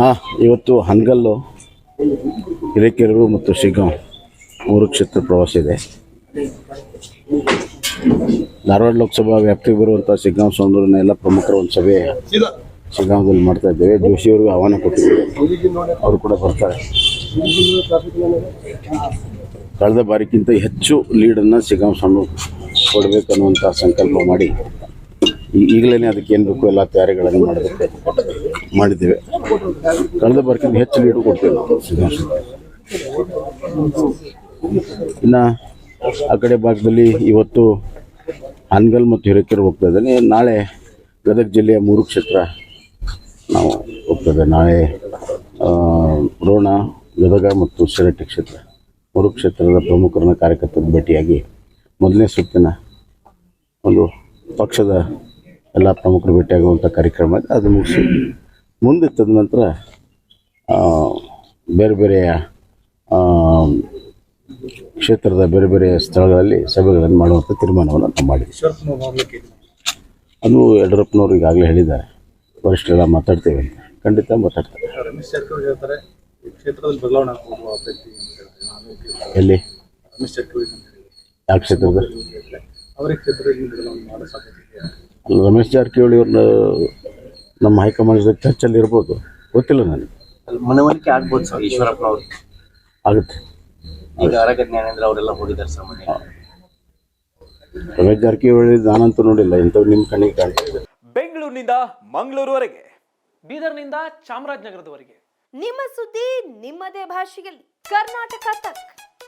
ಹಾಂ ಇವತ್ತು ಹನಗಲ್ಲು, ಹಿರೇಕೆರೂರು ಮತ್ತು ಶಿಗ್ಗಾಂವ್ ಮೂರು ಕ್ಷೇತ್ರ ಪ್ರವಾಸ ಇದೆ. ಧಾರವಾಡ ಲೋಕಸಭಾ ವ್ಯಾಪ್ತಿಗೆ ಬರುವಂಥ ಶಿಗ್ಗಾಂವ್ ಸೌಂದರ್ಯನ ಎಲ್ಲ ಪ್ರಮುಖರ ಒಂದು ಸಭೆ ಶಿಗ್ಗಾಂವದಲ್ಲಿ ಮಾಡ್ತಾ ಇದ್ದೇವೆ. ಆಹ್ವಾನ ಕೊಟ್ಟಿದ್ದೇವೆ. ಅವರು ಕೂಡ ಬರ್ತಾರೆ. ಕಳೆದ ಬಾರಿಗಿಂತ ಹೆಚ್ಚು ಲೀಡನ್ನು ಶಿಗ್ಗಾಂವ್ ಸಣ್ಣ ಕೊಡಬೇಕನ್ನುವಂಥ ಸಂಕಲ್ಪ ಮಾಡಿ ಈಗಲೇ ಅದಕ್ಕೆ ಏನು ಬೇಕು ಎಲ್ಲ ತಯಾರಿಗಳನ್ನು ಮಾಡಬೇಕು. ಮಾಡಿದ್ದೇವೆ. ಕಳೆದ ಬಾರಿಗಿಂತ ಹೆಚ್ಚು ಲೀಡು ಕೊಡ್ತೇವೆ ನಾವು. ಇನ್ನು ಆ ಕಡೆ ಭಾಗದಲ್ಲಿ ಇವತ್ತು ಹಾನಗಲ್ ಮತ್ತು ಹಿರೇಕೆರೆ ಹೋಗ್ತಾ ಇದ್ದೇನೆ. ನಾಳೆ ಗದಗ ಜಿಲ್ಲೆಯ ಮೂರು ಕ್ಷೇತ್ರ ನಾವು ಹೋಗ್ತದೆ ನಾಳೆ ರೋಣ, ಗದಗ ಮತ್ತು ಶಿರಟ್ಟಿ ಕ್ಷೇತ್ರ. ಮೂರು ಕ್ಷೇತ್ರದ ಪ್ರಮುಖರನ್ನ ಕಾರ್ಯಕರ್ತರು ಭೇಟಿಯಾಗಿ ಮೊದಲನೇ ಸುತ್ತಿನ ಒಂದು ಪಕ್ಷದ ಎಲ್ಲ ಪ್ರಮುಖರು ಭೇಟಿಯಾಗುವಂಥ ಕಾರ್ಯಕ್ರಮ ಅದು ಮುಗಿಸಿ ಮುಂದೆ ತದ ನಂತರ ಬೇರೆ ಬೇರೆ ಕ್ಷೇತ್ರದ ಬೇರೆ ಬೇರೆ ಸ್ಥಳಗಳಲ್ಲಿ ಸಭೆಗಳನ್ನು ಮಾಡುವಂಥ ತೀರ್ಮಾನವನ್ನು ನಾವು ಮಾಡಿದ್ದೀವಿ ಅದು ಯಡಿಯೂರಪ್ಪನವರು ಈಗಾಗಲೇ ಹೇಳಿದ್ದಾರೆ. ವರಿಷ್ಠರೆಲ್ಲ ಮಾತಾಡ್ತೇವೆ ಅಂತ. ಖಂಡಿತ ಮಾತಾಡ್ತಾರೆ. ಎಲ್ಲಿ? ಯಾವ ಕ್ಷೇತ್ರದ ರಮೇಶ್ ಜಾರಕಿಹೊಳಿ ಅವ್ರನ್ನ ನಮ್ಮ ಹೈಕಮಾಂಡ್ ಜೊತೆ ಚರ್ಚಲ್ಲಿ ಇರ್ಬೋದು. ಗೊತ್ತಿಲ್ಲ ನನಗೆ. ಮನವರಿಕೆ ಆಗ್ಬೋದು ಸರ್. ಈಶ್ವರಪ್ಪನವ್ರು ಆಗುತ್ತೆ. ಈಗ ಅರಗ ಜ್ಞಾನೇಂದ್ರ ಅವರೆಲ್ಲ ಹೋಗಿದ್ದಾರೆ ಸರ್ ಮನೆ ರಮೇಶ್ ಜಾರಕಿಹೊಳಿ ನಾನಂತೂ ನೋಡಿಲ್ಲ ಇಂಥವು ನಿಮ್ಮ ಕಣ್ಣಿಗೆ ಕಾಣ್ತಾ ಬೆಂಗಳೂರಿನಿಂದ ಮಂಗಳೂರುವರೆಗೆ ಬೀದರ್ನಿಂದ ಚಾಮರಾಜನಗರದವರೆಗೆ. ನಿಮ್ಮ ಸುದ್ದಿ ನಿಮ್ಮದೇ ಭಾಷೆಯಲ್ಲಿ. ಕರ್ನಾಟಕ ತಕ್.